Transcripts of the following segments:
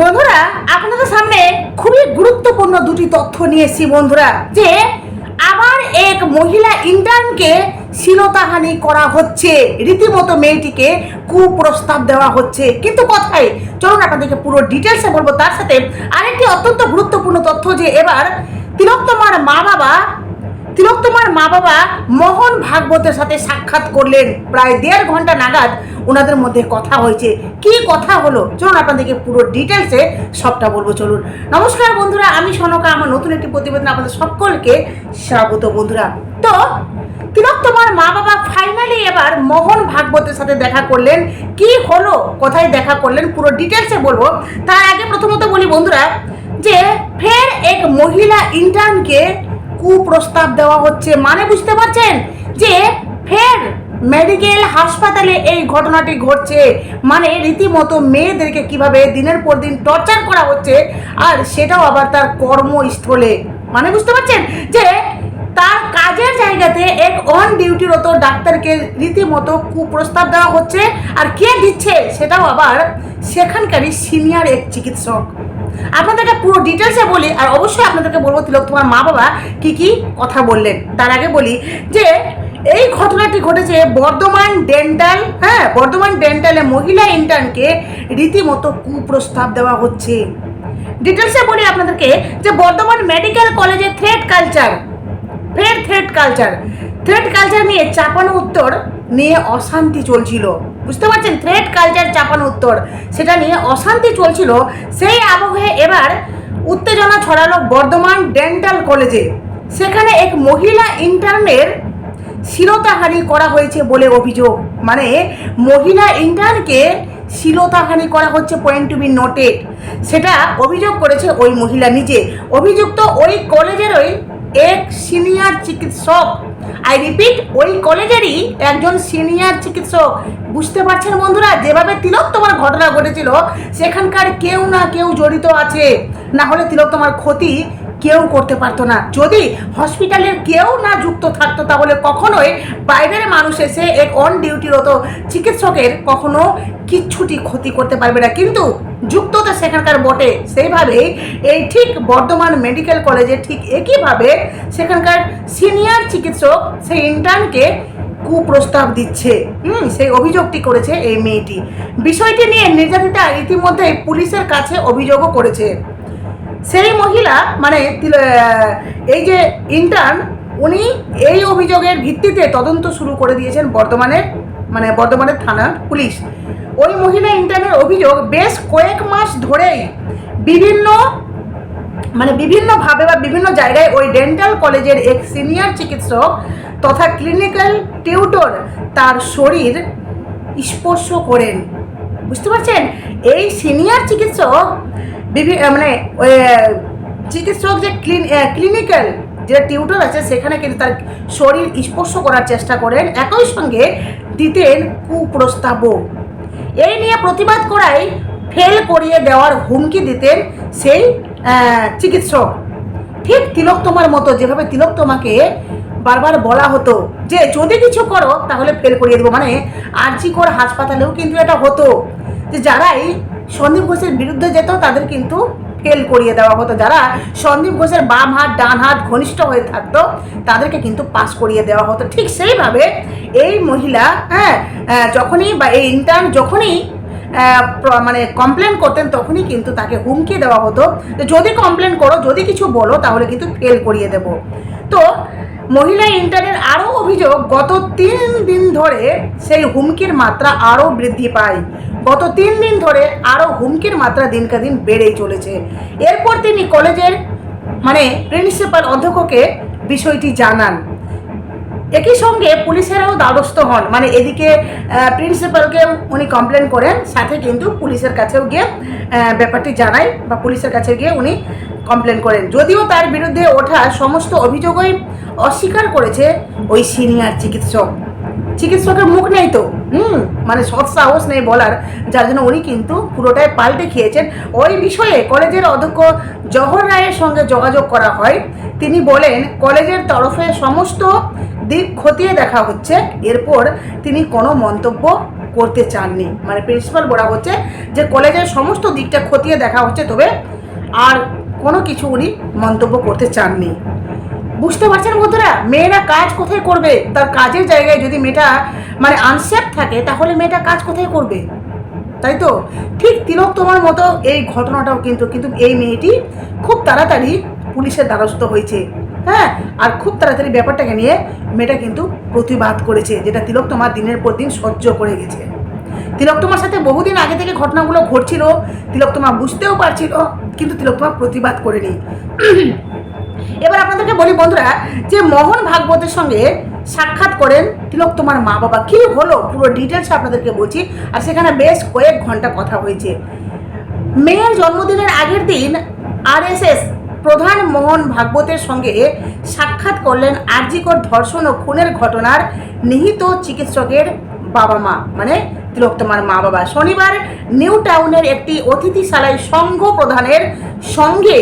বন্ধুরা, আপনাদের সামনে খুবই গুরুত্বপূর্ণ দুটি তথ্য নিয়ে এসেছি বন্ধুরা, যে আবার এক মহিলা ইন্টার্নকে শ্লীলতাহানি করা হচ্ছে। রীতিমতো মেয়েটিকে কুপ্রস্তাব দেওয়া হচ্ছে। কিন্তু কথাই চলুন আপনাদেরকে পুরো ডিটেলসে বলব। তার সাথে আরেকটি অত্যন্ত গুরুত্বপূর্ণ তথ্য যে এবার তিলোত্তমার মা বাবা তিলোত্তমার মা বাবা মোহন ভাগবতের সাথে সাক্ষাৎ করলেন। প্রায় দেড় ঘণ্টা নাগাদ ওনাদের মধ্যে কথা হয়েছে। কি কথা হলো? চলুন আপনাদেরকে পুরো ডিটেলসে সবটা বলব, চলুন। নমস্কার বন্ধুরা, আমি সনকা, আমার নতুন একটি প্রতিবেদন আপনাদের সকলকে স্বাগত বন্ধুরা। তো, তিলোত্তমার মা বাবা ফাইনালি এবার মোহন ভাগবতের সাথে দেখা করলেন। কি হলো? কোথায় দেখা করলেন? পুরো ডিটেলসে বলব। তার আগে প্রথমত বলি বন্ধুরা, যে ফের এক মহিলা ইন্টার্নকে কুপ্রস্তাব দেওয়া হচ্ছে। মানে বুঝতে পারছেন? যে ফের মেডিকেল হাসপাতালে এই ঘটনাটি ঘটছে। মানে রীতিমতো মেয়েদেরকে কীভাবে দিনের পর দিন টর্চার করা হচ্ছে, আর সেটাও আবার তার কর্মস্থলে। মানে বুঝতে পারছেন? যে তার কাজের জায়গাতে এক অন ডিউটিরত ডাক্তারকে রীতিমতো কুপ্রস্তাব দেওয়া হচ্ছে, আর কে দিচ্ছে সেটাও আবার সেখানকারই সিনিয়র এক চিকিৎসক। আপনাদেরকে পুরো ডিটেলসে বলি, আর অবশ্যই আপনাদেরকে বলব তিলক তোমার মা বাবা কি কি কথা বললেন। তার আগে বলি যে এই ঘটনাটি ঘটেছে বর্ধমান ডেন্টাল হ্যাঁ বর্ধমান ডেন্টালে মহিলা ইন্টার্নকে রীতিমতো কুপ্রস্তাব দেওয়া হচ্ছে। ডিটেলসে বলি আপনাদেরকে যে বর্ধমান মেডিকেল কলেজে থ্রেড কালচার ফের থ্রেড কালচার থ্রেড কালচার নিয়ে চাপানো উত্তর নিয়ে অশান্তি চলছিল। বুঝতে পারছেন? থ্রেড কালচার চাপানো উত্তর, সেটা নিয়ে অশান্তি চলছিল। সেই আবহে এবার উত্তেজনা ছড়ালো বর্ধমান ডেন্টাল কলেজে সেখানে এক মহিলা ইন্টার্নের শ্লীলতাহানি করা হয়েছে বলে অভিযোগ। মানে মহিলা ইন্টার্নকে শ্লীলতাহানি করা হচ্ছে পয়েন্ট টু বি নোটেড সেটা অভিযোগ করেছে ওই মহিলা নিজে। অভিযুক্ত ওই কলেজেরই এক সিনিয়র চিকিৎসক। আই রিপিট ওই কলেজেরই একজন সিনিয়র চিকিৎসক। বুঝতে পারছেন বন্ধুরা, যেভাবে তিলক তোমার ঘটনা ঘটেছিল, সেখানকার কেউ না কেউ জড়িত আছে। না হলে তিলক তোমার ক্ষতি কেউ করতে পারতো না। যদি হসপিটালের কেউ না যুক্ত থাকতো, তাহলে কখনোই বাইরের মানুষ এসে এক অন ডিউটিরত চিকিৎসকের কখনো কিচ্ছুটি ক্ষতি করতে পারবে না। কিন্তু যুক্ত তো সেখানকার বটে। সেইভাবেই এই ঠিক বর্ধমান মেডিকেল কলেজে ঠিক একইভাবে সেখানকার সিনিয়র চিকিৎসক, সেই ইন্টার্নকে কুপ্রস্তাব দিচ্ছে। হুম, সেই অভিযোগটি করেছে এই মেয়েটি। বিষয়টি নিয়ে নির্যাতিতা ইতিমধ্যে পুলিশের কাছে অভিযোগও করেছে। সেই মহিলা মানে এই যে ইন্টার্ন উনি এই অভিযোগের ভিত্তিতে তদন্ত শুরু করে দিয়েছেন বর্ধমানের মানে বর্ধমানের থানার পুলিশ। ওই মহিলা ইন্টার্নের অভিযোগ বেশ কয়েক মাস ধরেই বিভিন্ন মানে বিভিন্নভাবে বা বিভিন্ন জায়গায় ওই ডেন্টাল কলেজের এক সিনিয়র চিকিৎসক তথা ক্লিনিক্যাল টিউটর তার শরীর স্পর্শ করেন। বুঝতে পারছেন? এই সিনিয়র চিকিৎসক মানে চিকিৎসক যে ক্লিন ক্লিনিক্যাল যে টিউটর আছে, সেখানে কিন্তু তার শরীর স্পর্শ করার চেষ্টা করেন। একই সঙ্গে দিতেন কুপ্রস্তাবও। এই নিয়ে প্রতিবাদ করাই ফেল করিয়ে দেওয়ার হুমকি দিতেন সেই চিকিৎসক। ঠিক তিলক তোমার মতো, যেভাবে তিলক তোমাকে বারবার বলা হতো যে, যদি কিছু করো, তাহলে ফেল করিয়ে দেবো। মানে আরজিকর হাসপাতালেও কিন্তু এটা হতো যে, যারাই সন্দীপ ঘোষের বিরুদ্ধে যেত, তাদের কিন্তু ফেল করিয়ে দেওয়া হতো। যারা সন্দীপ ঘোষের বাম হাত, ডান হাত ঘনিষ্ঠ হয়ে থাকতো, তাদেরকে কিন্তু পাস করিয়ে দেওয়া হতো। ঠিক সেইভাবে এই মহিলা হ্যাঁ যখনই বা এই ইন্টার্ন যখনই মানে কমপ্লেন করতেন, তখনই কিন্তু তাকে হুমকি দেওয়া হতো যে, যদি কমপ্লেন করো, যদি কিছু বলো, তাহলে কিন্তু ফেল করিয়ে দেব। তো মহিলা ইন্টার্নের আরও অভিযোগ, গত তিন দিন ধরে সেই হুমকির মাত্রা আরও বৃদ্ধি পায়। গত তিন দিন ধরে আরও হুমকির মাত্রা দিনকে দিন বেড়েই চলেছে। এরপর তিনি কলেজের মানে প্রিন্সিপাল অধ্যক্ষকে বিষয়টি জানান। একই সঙ্গে পুলিশেরাও দ্বারস্থ হন। মানে এদিকে প্রিন্সিপালকে উনি কমপ্লেন করেন, সাথে কিন্তু পুলিশের কাছেও গিয়ে ব্যাপারটি জানায় বা পুলিশের কাছে গিয়ে উনি কমপ্লেন করেন। যদিও তার বিরুদ্ধে ওঠা সমস্ত অভিযোগই অস্বীকার করেছে ওই সিনিয়র চিকিৎসক। চিকিৎসকের মুখ নেই তো। হুম মানে সৎ সাহস নেই বলার, যার জন্য উনি কিন্তু পুরোটাই পাল্টে খেয়েছেন। ওই বিষয়ে কলেজের অধ্যক্ষ জহর রায়ের সঙ্গে যোগাযোগ করা হয়। তিনি বলেন, কলেজের তরফে সমস্ত দিক খতিয়ে দেখা হচ্ছে। এরপর তিনি কোনো মন্তব্য করতে চাননি। মানে প্রিন্সিপাল বলা হচ্ছে যে, কলেজের সমস্ত দিকটা খতিয়ে দেখা হচ্ছে, তবে আর কোনো কিছু উনি মন্তব্য করতে চাননি। বুঝতে পারছেন বন্ধুরা? মেয়েরা কাজ কোথায় করবে? তার কাজের জায়গায় যদি মেয়েটা মানে আনসেফ থাকে, তাহলে মেয়েটা কাজ কোথায় করবে? তাই তো? ঠিক তিলক তোমার মতো এই ঘটনাটাও কিন্তু কিন্তু এই মেয়েটি খুব তাড়াতাড়ি পুলিশের দ্বারস্থ হয়েছে। হ্যাঁ? আর খুব তাড়াতাড়ি ব্যাপারটাকে নিয়ে মেয়েটা কিন্তু প্রতিবাদ করেছে, যেটা তিলক তোমার দিনের পর দিন সহ্য করে গেছে। তিলক তোমার সাথে বহুদিন আগে থেকে ঘটনাগুলো ঘটছিল, তিলক তোমার বুঝতেও পারছিল, কিন্তু তিলক তোমার প্রতিবাদ করেনি। এবার আপনাদেরকে বলি বন্ধুরা যে মোহন ভাগবতের সঙ্গে সাক্ষাৎ করেন তিলক, তোমার মা বাবা। কি হলো? পুরো ডিটেলস আপনাদেরকে বলছি। আর সেখানে বেশ কয়েক ঘণ্টা কথা হয়েছে। মেয়ের জন্মদিনের আগের দিন আরএসএস প্রধান মোহন ভাগবতের সঙ্গে সাক্ষাৎ করলেন আরজিকর ধর্ষণ ও খুনের ঘটনার নিহিত চিকিৎসকের বাবা মা মানে তিলোত্তমার মা বাবা। শনিবার নিউ টাউনের একটি অতিথিশালায় সংঘ প্রধানের সঙ্গে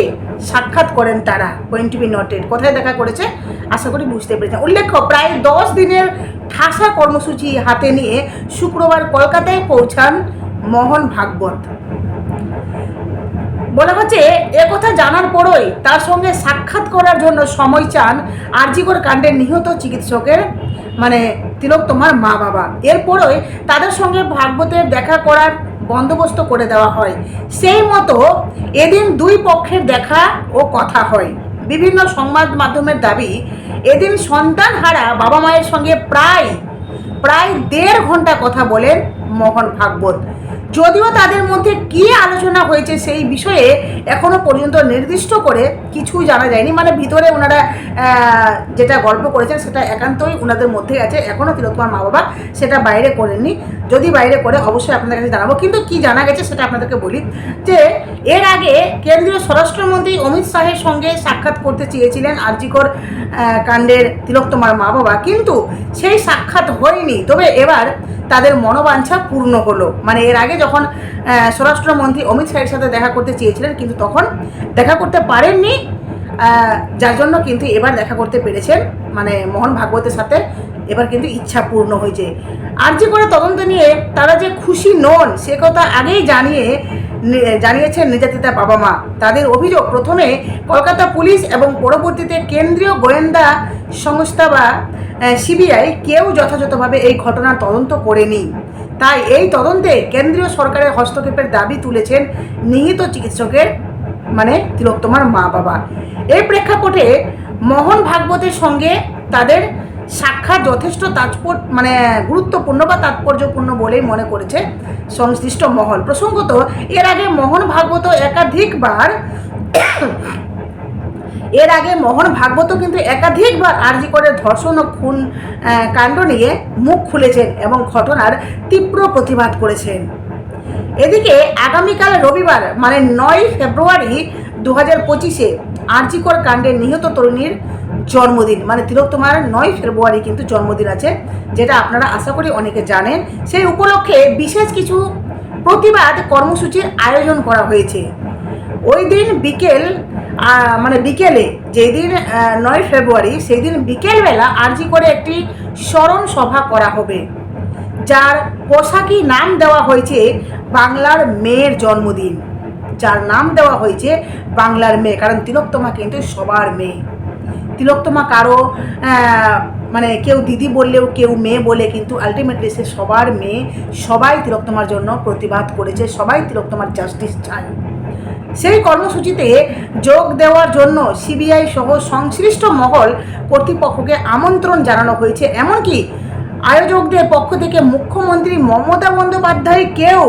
সাক্ষাৎ করেন তারা পয়েন্ট টু বি নোটেড কোথায় দেখা করেছে? আশা করি বুঝতে পেরেছেন। উল্লেখ্য, প্রায় দশ দিনের ঠাসা কর্মসূচি হাতে নিয়ে শুক্রবার কলকাতায় পৌঁছান মোহন ভাগবত। বলা হচ্ছে একথা জানার পরই তার সঙ্গে সাক্ষাৎ করার জন্য সময় চান আরজিকর কাণ্ডের নিহত চিকিৎসকের মানে তিলক তোমার মা বাবা এরপরই তাদের সঙ্গে ভাগবতের দেখা করার বন্দোবস্ত করে দেওয়া হয়। সেই মতো এদিন দুই পক্ষের দেখা ও কথা হয়। বিভিন্ন সংবাদ মাধ্যমের দাবি, এদিন সন্তান হারা বাবা মায়ের সঙ্গে প্রায় প্রায় দেড় ঘণ্টা কথা বলেন মোহন ভাগবত। যদিও তাদের মধ্যে কি আলোচনা হয়েছে সেই বিষয়ে এখনও পর্যন্ত নির্দিষ্ট করে কিছু জানা যায়নি। মানে ভিতরে ওনারা যেটা গল্প করেছেন সেটা একান্তই ওনাদের মধ্যে আছে। এখনও তিলোত্তমার মা বাবা সেটা বাইরে করেননি। যদি বাইরে করে, অবশ্যই আপনাদের কাছে জানাব। কিন্তু কি জানা গেছে সেটা আপনাদেরকে বলি যে, এর আগে কেন্দ্রীয় স্বরাষ্ট্রমন্ত্রী অমিত শাহের সঙ্গে সাক্ষাৎ করতে চেয়েছিলেন আরজিকর কাণ্ডের তিলোত্তমার মা বাবা কিন্তু সেই সাক্ষাৎ হয়নি। তবে এবার তাদের মনোবাঞ্ছা পূর্ণ হলো। মানে এর আগে যখন স্বরাষ্ট্রমন্ত্রী অমিত শাহের সাথে দেখা করতে চেয়েছিলেন, কিন্তু তখন দেখা করতে পারেননি যার জন্য কিন্তু এবার দেখা করতে পেরেছেন মানে মোহন ভাগবতের সাথে এবার কিন্তু ইচ্ছা পূর্ণ হয়েছে। আর যে করে তদন্ত নিয়ে তারা যে খুশি নন, সে কথা আগেই জানিয়ে জানিয়েছেন নির্যাতিতা বাবা মা। তাদের অভিযোগ, প্রথমে কলকাতা পুলিশ এবং পরবর্তীতে কেন্দ্রীয় গোয়েন্দা সংস্থা বা সিবিআই কেউ যথাযথভাবে এই ঘটনার তদন্ত করেনি। তাই এই তদন্তে কেন্দ্রীয় সরকারের হস্তক্ষেপের দাবি তুলেছেন নিহিত চিকিৎসকের মানে তিলোত্তমার মা বাবা। এই প্রেক্ষাপটে মোহন ভাগবতের সঙ্গে তাদের সাক্ষাৎ যথেষ্ট তাৎপর্য মানে গুরুত্বপূর্ণ বা তাৎপর্যপূর্ণ বলেই মনে করেছে সংশ্লিষ্ট মহল। প্রসঙ্গত, এর আগে মোহন ভাগবত একাধিকবার এর আগে মোহন ভাগবত কিন্তু একাধিকবার আর্জি করে ধর্ষণ ও খুন কাণ্ড নিয়ে মুখ খুলেছেন এবং ঘটনার তীব্র প্রতিবাদ করেছেন। এদিকে আগামীকাল রবিবার মানে নয় ফেব্রুয়ারি দু হাজার পঁচিশে আর্জিকর কাণ্ডে নিহত তরুণীর জন্মদিন মানে তিলোত্তমার নয় ফেব্রুয়ারি কিন্তু জন্মদিন আছে, যেটা আপনারা আশা করি অনেকে জানেন। সেই উপলক্ষে বিশেষ কিছু প্রতিবাদ কর্মসূচির আয়োজন করা হয়েছে। ওই দিন বিকেল মানে বিকেলে, যেদিন নয় ফেব্রুয়ারি সেই দিন বিকেলবেলা আর্জি করে একটি স্মরণ সভা করা হবে, যার পোশাকি নাম দেওয়া হয়েছে বাংলার মেয়ের জন্মদিন। যার নাম দেওয়া হয়েছে বাংলার মেয়ে, কারণ তিলোত্তমা কিন্তু সবার মেয়ে। তিলোত্তমা কারও মানে কেউ দিদি বললেও, কেউ মেয়ে বলে, কিন্তু আলটিমেটলি সে সবার মেয়ে। সবাই তিলোত্তমার জন্য প্রতিবাদ করেছে, সবাই তিলোত্তমার জাস্টিস চায়। সেই কর্মসূচিতে যোগ দেওয়ার জন্য সিবিআই সহ সংশ্লিষ্ট মহল কর্তৃপক্ষকে আমন্ত্রণ জানানো হয়েছে। এমনকি আয়োজকদের পক্ষ থেকে মুখ্যমন্ত্রী মমতা বন্দ্যোপাধ্যায়কেও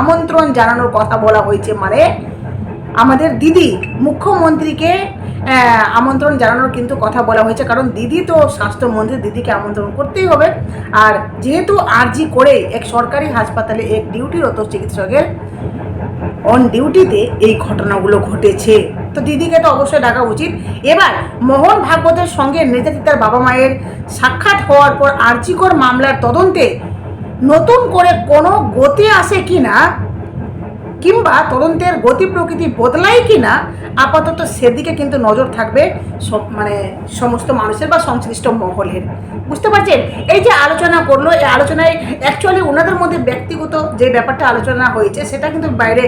আমন্ত্রণ জানানোর কথা বলা হয়েছে। মানে আমাদের দিদি মুখ্যমন্ত্রীকে আমন্ত্রণ জানানোর কিন্তু কথা বলা হয়েছে। কারণ দিদি তো স্বাস্থ্যমন্ত্রী, দিদিকে আমন্ত্রণ করতেই হবে। আর যেহেতু আরজি করে এক সরকারি হাসপাতালে এক ডিউটিরত চিকিৎসকের অন ডিউটিতে এই ঘটনাগুলো ঘটেছে। তো দিদিকে তো অবশ্যই ডাকা উচিত। এবার মোহন ভাগবতের সঙ্গে নির্যাতিতার বাবা মায়ের সাক্ষাৎ হওয়ার পর আর্জিকর মামলার তদন্তে নতুন করে কোনো গতি আসে কি না কিংবা তদন্তের গতি প্রকৃতি বদলায় কি না আপাতত সেদিকে কিন্তু নজর থাকবে সব মানে সমস্ত মানুষের বা সংশ্লিষ্ট মহলের। বুঝতে পারছেন? এই যে আলোচনা করল, এই আলোচনায় অ্যাকচুয়ালি ওনাদের মধ্যে ব্যক্তিগত যে ব্যাপারটা আলোচনা হয়েছে, সেটা কিন্তু বাইরে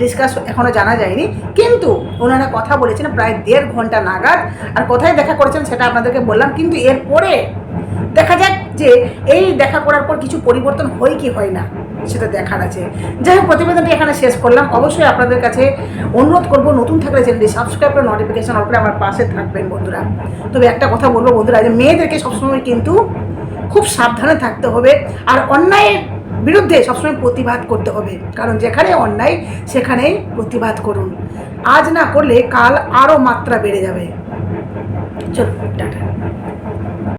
ডিসকাস এখনও জানা যায়নি। কিন্তু ওনারা কথা বলেছেন প্রায় দেড় ঘণ্টা নাগাদ, আর কোথায় দেখা করেছেন সেটা আপনাদেরকে বললাম, কিন্তু এরপরে দেখা যাক যে এই দেখা করার পর কিছু পরিবর্তন হয় কি হয় না। সেটা দেখার আছে। যাই হোক, প্রতিবেদনটি এখানে শেষ করলাম। অবশ্যই আপনাদের কাছে অনুরোধ করব, নতুন থাকলে চ্যানেলটি সাবস্ক্রাইব করে নোটিফিকেশন অন করে আমার পাশে থাকবেন বন্ধুরা। তবে একটা কথা বলব বন্ধুরা, যে মেয়েদেরকে সবসময় কিন্তু খুব সাবধানে থাকতে হবে আর অন্যায়ের বিরুদ্ধে সবসময় প্রতিবাদ করতে হবে। কারণ যেখানে অন্যায়, সেখানেই প্রতিবাদ করুন। আজ না করলে কাল আরও মাত্রা বেড়ে যাবে। চলো টাটা।